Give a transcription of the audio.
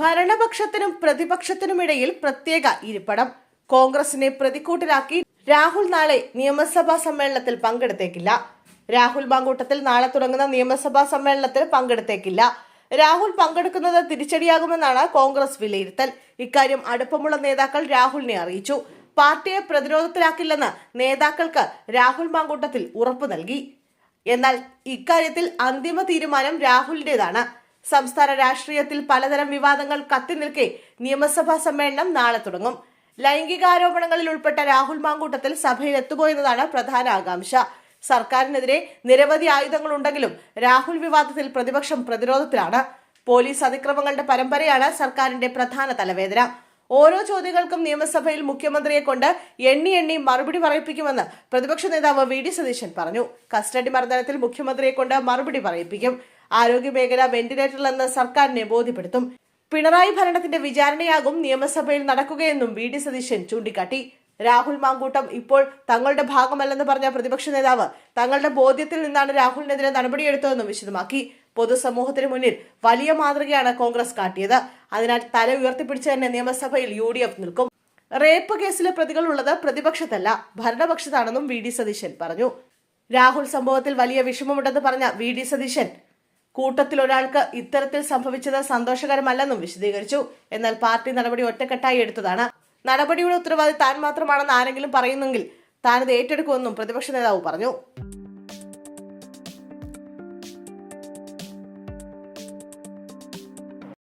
ഭരണപക്ഷത്തിനും പ്രതിപക്ഷത്തിനുമിടയിൽ പ്രത്യേക ഇരിപ്പടം. കോൺഗ്രസിനെ പ്രതിക്കൂട്ടിലാക്കി രാഹുൽ നാളെ നിയമസഭാ സമ്മേളനത്തിൽ പങ്കെടുത്തേക്കില്ല. രാഹുൽ മാങ്കൂട്ടത്തിൽ നാളെ തുടങ്ങുന്ന നിയമസഭാ സമ്മേളനത്തിൽ പങ്കെടുത്തേക്കില്ല. രാഹുൽ പങ്കെടുക്കുന്നത് തിരിച്ചടിയാകുമെന്നാണ് കോൺഗ്രസ് വിലയിരുത്തൽ. ഇക്കാര്യം അടുപ്പമുള്ള നേതാക്കൾ രാഹുലിനെ അറിയിച്ചു. പാർട്ടിയെ പ്രതിരോധത്തിലാക്കില്ലെന്ന് നേതാക്കൾക്ക് രാഹുൽ മാങ്കൂട്ടത്തിൽ ഉറപ്പു നൽകി. എന്നാൽ ഇക്കാര്യത്തിൽ അന്തിമ തീരുമാനം രാഹുലിന്റേതാണ്. സംസ്ഥാന രാഷ്ട്രീയത്തിൽ പലതരം വിവാദങ്ങൾ കത്തി നിൽക്കെ നിയമസഭാ സമ്മേളനം നാളെ തുടങ്ങും. ലൈംഗികാരോപണങ്ങളിൽ ഉൾപ്പെട്ട രാഹുൽ മാങ്കൂട്ടത്തിൽ സഭയിൽ എത്തുപോയെന്നതാണ് പ്രധാന ആകാംക്ഷ. സർക്കാരിനെതിരെ നിരവധി ആയുധങ്ങളുണ്ടെങ്കിലും രാഹുൽ വിവാദത്തിൽ പ്രതിപക്ഷം പ്രതിരോധത്തിലാണ്. പോലീസ് അതിക്രമങ്ങളുടെ പരമ്പരയാണ് സർക്കാരിന്റെ പ്രധാന തലവേദന. ഓരോ ചോദ്യങ്ങൾക്കും നിയമസഭയിൽ മുഖ്യമന്ത്രിയെ കൊണ്ട് എണ്ണി എണ്ണി മറുപടി പറയിപ്പിക്കുമെന്ന് പ്രതിപക്ഷ നേതാവ് വി ഡി സതീശൻ പറഞ്ഞു. കസ്റ്റഡി മർദ്ദനത്തിൽ മുഖ്യമന്ത്രിയെ കൊണ്ട് മറുപടി പറയിപ്പിക്കും. ആരോഗ്യ മേഖല വെന്റിലേറ്ററിലെന്ന് സർക്കാരിനെ ബോധ്യപ്പെടുത്തും. പിണറായി ഭരണത്തിന്റെ വിചാരണയാകും നിയമസഭയിൽ നടക്കുകയെന്നും വി ഡി സതീശൻ ചൂണ്ടിക്കാട്ടി. രാഹുൽ മാങ്കൂട്ടം ഇപ്പോൾ തങ്ങളുടെ ഭാഗമല്ലെന്ന് പറഞ്ഞ പ്രതിപക്ഷ നേതാവ് തങ്ങളുടെ ബോധ്യത്തിൽ നിന്നാണ് രാഹുലിനെതിരെ നടപടിയെടുത്തതെന്നും വിശദമാക്കി. പൊതുസമൂഹത്തിന് മുന്നിൽ വലിയ മാതൃകയാണ് കോൺഗ്രസ് കാട്ടിയത്. അതിനാൽ തല ഉയർത്തിപ്പിടിച്ച് തന്നെ നിയമസഭയിൽ യു നിൽക്കും. റേപ്പ് കേസിലെ പ്രതികൾ ഉള്ളത് പ്രതിപക്ഷത്തല്ല ഭരണപക്ഷത്താണെന്നും വി ഡി സതീശൻ പറഞ്ഞു. രാഹുൽ സംഭവത്തിൽ വലിയ വിഷമമുണ്ടെന്ന് പറഞ്ഞ വി ഡി സതീശൻ കൂട്ടത്തിൽ ഒരാൾക്ക് ഇത്തരത്തിൽ സംഭവിച്ചത് സന്തോഷകരമല്ലെന്നും വിശദീകരിച്ചു. എന്നാൽ പാർട്ടി നടപടി ഒറ്റക്കെട്ടായി എടുത്തതാണ്. നടപടിയുടെ ഉത്തരവാദി താൻ മാത്രമാണെന്ന് ആരെങ്കിലും പറയുന്നെങ്കിൽ താനത് ഏറ്റെടുക്കുമെന്നും പ്രതിപക്ഷ നേതാവ് പറഞ്ഞു.